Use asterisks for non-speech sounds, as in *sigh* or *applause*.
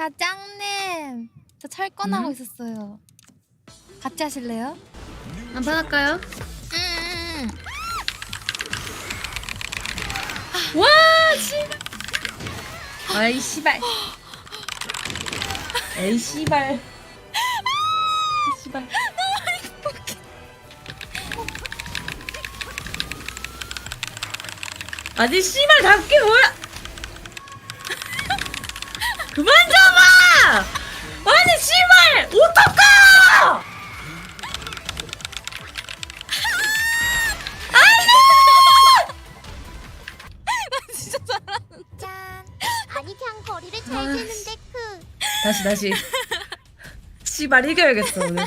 사장님, 저 철권하고 음? 있었어요. 같이 하실래요? 한판 할까요? 음. 와 씨발 아이 씨발 에이 씨발 씨발 아니 씨발 답게 뭐야 그만 잡 그냥 거리를 잘 재는데 그. 다시 다시. *laughs* 씨발 이겨야겠어 오늘